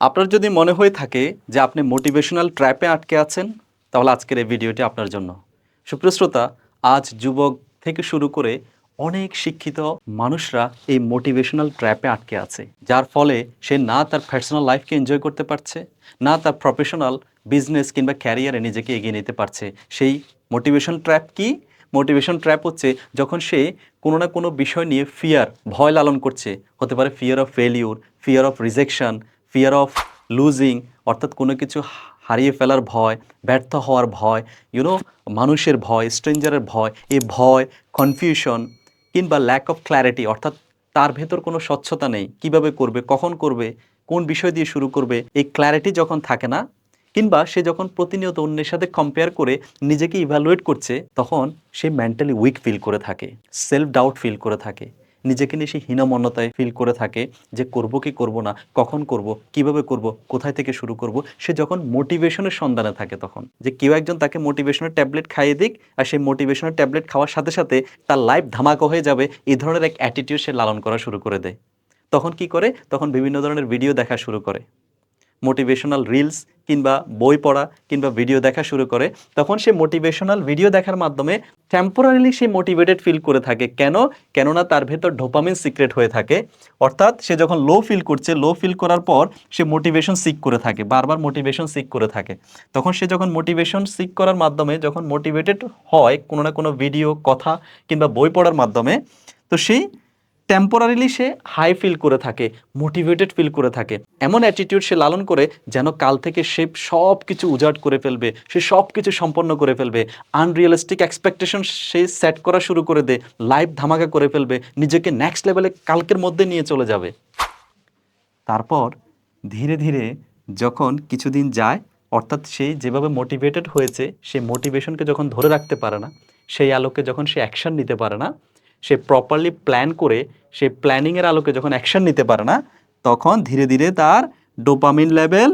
আপনার যদি মনে হয়ে থাকে যে আপনি মোটিভেশনাল ট্র্যাপে আটকে আছেন, তাহলে আজকের এই ভিডিওটি আপনার জন্য। সুপ্রিয় শ্রোতা, আজ যুবক থেকে শুরু করে অনেক শিক্ষিত মানুষরা এই মোটিভেশনাল ট্র্যাপে আটকে আছে, যার ফলে সে না তার পার্সোনাল লাইফকে এনজয় করতে পারছে, না তার প্রফেশনাল বিজনেস কিংবা ক্যারিয়ারে নিজেকে এগিয়ে নিতে পারছে। সেই মোটিভেশন ট্র্যাপ কি? মোটিভেশন ট্র্যাপ হচ্ছে যখন সে কোনো না কোনো বিষয় নিয়ে ফিয়ার ভয় লালন করছে। হতে পারে fear of failure fear of rejection fear of losing অর্থাৎ কোনো কিছু হারিয়ে ফেলার ভয়, ব্যর্থ হওয়ার ভয় ইউনো মানুষের ভয়, স্ট্রেঞ্জারের ভয়, এই ভয় কনফিউশন কিংবা ল্যাক অফ ক্ল্যারিটি অর্থাৎ তার ভেতর কোনো স্বচ্ছতা নেই। কীভাবে করবে, কখন করবে, কোন বিষয় দিয়ে শুরু করবে, এই ক্ল্যারিটি যখন থাকে না, কিংবা সে যখন প্রতিনিয়ত অন্যের সাথে কম্পেয়ার করে নিজেকে ইভ্যালুয়েট করছে, তখন সে মেন্টালি উইক ফিল করে থাকে সেলফ ডাউট ফিল করে থাকে। নিজেকে নিয়ে সে হীনমন্যতায় ফিল করে থাকে যে করব কি করব না, কখন করব, কীভাবে করব, কোথায় থেকে শুরু করব, সে যখন মোটিভেশনের সন্ধানে থাকে তখন। যে কেউ একজন তাকে মোটিভেশনের ট্যাবলেট খাইয়ে দিক আর সেই মোটিভেশনের ট্যাবলেট খাওয়ার সাথে সাথে তার লাইফ ধামাকা হয়ে যাবে এই ধরনের এক অ্যাটিটিউড সে লালন করা শুরু করে দেয়। তখন কি করে? তখন বিভিন্ন ধরনের ভিডিও দেখা শুরু করে। মোটিভেশনাল রিলস কিংবা বই পড়া কিংবা ভিডিও দেখা শুরু করে, তখন সে মোটিভেশনাল ভিডিও দেখার মাধ্যমে টেম্পোরারিলি সে মোটিভেটেড ফিল করে থাকে। কেন? কেননা তার ভেতর ডোপামিন সিক্রেট হয়ে থাকে। অর্থাৎ সে যখন লো ফিল করছে লো ফিল করার পর সে মোটিভেশন সিক করে থাকে, বারবার মোটিভেশন সিক করে থাকে। তখন সে যখন মোটিভেশন সিক করার মাধ্যমে, যখন মোটিভেটেড হয় কোনো না কোনো ভিডিও কথা কিংবা বই পড়ার মাধ্যমে, তো সেই টেম্পোরারিলি সে হাই ফিল করে থাকে মোটিভেটেড ফিল করে থাকে। এমন অ্যাটিটিউড সে লালন করে যেন কাল থেকে সে সব কিছু উজাড় করে ফেলবে, সে সব কিছু সম্পন্ন করে ফেলবে। আনরিয়েলিস্টিক এক্সপেকটেশন সে সেট করা শুরু করে দে লাইফ ধামাকা করে ফেলবে, নিজেকে নেক্সট লেভেলে কালকের মধ্যে নিয়ে চলে যাবে। তারপর ধীরে ধীরে যখন কিছুদিন যায়, অর্থাৎ সে যেভাবে মোটিভেটেড হয়েছে, সে মোটিভেশনকে যখন ধরে রাখতে পারে না, সেই আলোকে যখন সে অ্যাকশন নিতে পারে না সে প্রপারলি প্ল্যান করে, সে প্ল্যানিংয়ের আলোকে যখন অ্যাকশন নিতে পারে না, তখন ধীরে ধীরে তার ডোপামিন লেভেল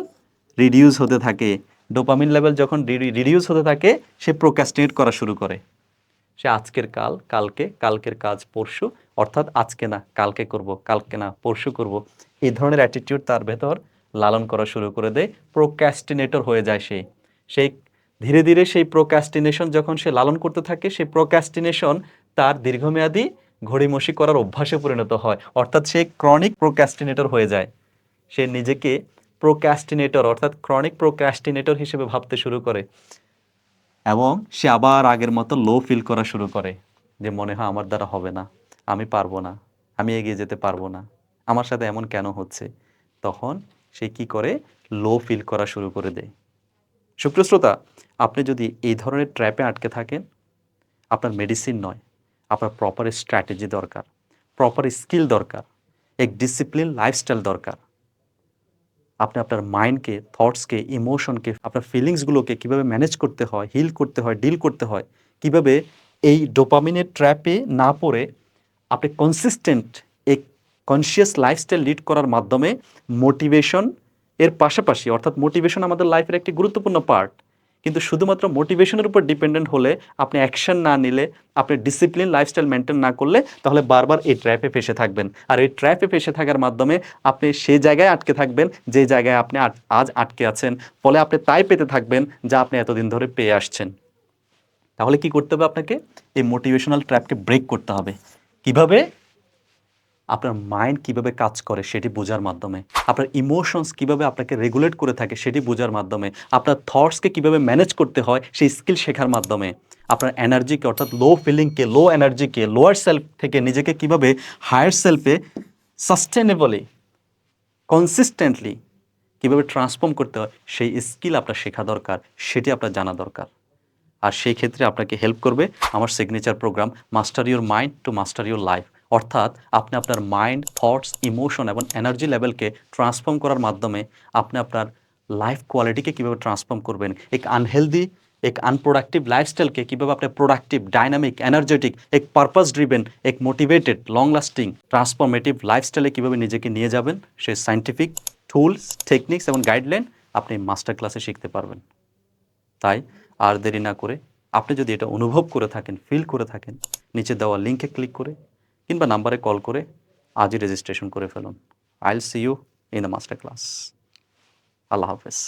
রিডিউস হতে থাকে। ডোপামিন লেভেল যখন রিডিউস হতে থাকে, সে প্রোক্যাস্টিনেট করা শুরু করে। সে আজকের কাল, কালকে, কালকের কাজ পরশু, অর্থাৎ আজকে না, কালকে করব, কালকে না, পরশু করব, এই ধরনের অ্যাটিটিউড তার ভেতর লালন করা শুরু করে দেয় প্রোক্যাস্টিনেটর হয়ে যায় সে। সেই ধীরে ধীরে সেই প্রোক্যাস্টিনেশন যখন সে লালন করতে থাকে সেই প্রোক্যাস্টিনেশন তার দীর্ঘমেয়াদী ঘড়িমসি করার অভ্যাসে পরিণত হয়। অর্থাৎ সে ক্রনিক প্রোক্যাস্টিনেটর হয়ে যায়। সে নিজেকে প্রোক্যাস্টিনেটর অর্থাৎ ক্রনিক প্রোক্যাস্টিনেটর হিসেবে ভাবতে শুরু করে। এবং সে আবার আগের মতো লো ফিল করা শুরু করে যে, মনে হয় আমার দ্বারা হবে না। আমি পারব না। আমি এগিয়ে যেতে পারব না। আমার সাথে এমন কেন হচ্ছে? তখন সে কি করে? লো ফিল করা শুরু করে দেয়। সুপ্রিয় আপনি যদি এই ধরনের ট্র্যাপে আটকে থাকেন, আপনার মেডিসিন নয়। আপনার প্রপার স্ট্র্যাটেজি দরকার প্রপার স্কিল দরকার, এক ডিসিপ্লিন লাইফস্টাইল দরকার। আপনি আপনার মাইন্ডকে থটসকে ইমোশনকে আপনার ফিলিংসগুলোকে কীভাবে ম্যানেজ করতে হয় হিল করতে হয় ডিল করতে হয়, কীভাবে এই ডোপামিনের ট্র্যাপে না পড়ে আপনি কনসিস্টেন্ট এক কনসিয়াস লাইফস্টাইল লিড করার মাধ্যমে মোটিভেশন এর পাশাপাশি, অর্থাৎ মোটিভেশন আমাদের লাইফের একটি গুরুত্বপূর্ণ পার্ট কিন্তু শুধুমাত্র মোটিভেশনের উপর ডিপেন্ডেন্ট হলে আপনি অ্যাকশন না নিলে, আপনি ডিসিপ্লিন লাইফস্টাইল মেনটেন না করলে তাহলে বারবার এই ট্র্যাপে ফেসে থাকবেন। আর এই ট্র্যাপে ফেসে থাকার মাধ্যমে আপনি সেই জায়গায় আটকে থাকবেন যে জায়গায় আপনি আজ আটকে আছেন। ফলে আপনি তাই পেতে থাকবেন যা আপনি এতদিন ধরে পেয়ে আসছেন। তাহলে কি করতে হবে আপনাকে? এই মোটিভেশনাল ট্র্যাপকে ব্রেক করতে হবে। কীভাবে? আপনার মাইন্ড কীভাবে কাজ করে সেটি বোঝার মাধ্যমে, আপনার ইমোশনস কীভাবে আপনাকে রেগুলেট করে থাকে সেটি বোঝার মাধ্যমে, আপনার থটসকে কীভাবে ম্যানেজ করতে হয় সেই স্কিল শেখার মাধ্যমে, আপনার এনার্জিকে অর্থাৎ লো ফিলিংকে লো এনার্জিকে লোয়ার সেলফ থেকে নিজেকে কীভাবে হায়ার সেলফে সাস্টেনেবলি কনসিস্টেন্টলি কীভাবে ট্রান্সফর্ম করতে হয় সেই স্কিল আপনার শেখা দরকার, সেটি আপনার জানা দরকার। আর সেই ক্ষেত্রে আপনাকে হেল্প করবে আমার signature program master your mind to master your life অর্থাৎ আপনি আপনার মাইন্ড থটস ইমোশন এবং এনার্জি লেভেলকে ট্রান্সফর্ম করার মাধ্যমে আপনি আপনার লাইফ কোয়ালিটিকে কীভাবে ট্রান্সফর্ম করবেন, এক আনহেলদি এক আনপ্রোডাক্টিভ লাইফস্টাইলকে কীভাবে আপনি প্রোডাক্টিভ ডাইনামিক এনার্জেটিক এক পারপাস ড্রিভেন এক মোটিভেটেড লং লাস্টিং ট্রান্সফরমেটিভ লাইফস্টাইলে কীভাবে নিজেকে নিয়ে যাবেন, সেই সাইন্টিফিক টুলস টেকনিক্স এবং গাইডলাইন আপনি মাস্টার ক্লাসে শিখতে পারবেন। তাই আর দেরি না করে আপনি যদি এটা অনুভব করে থাকেন ফিল করে থাকেন, নিচে দেওয়া লিঙ্কে ক্লিক করে কিংবা নাম্বারে কল করে আজই রেজিস্ট্রেশন করে ফেলুন। I'll see you in the master class আল্লাহ হাফেজ।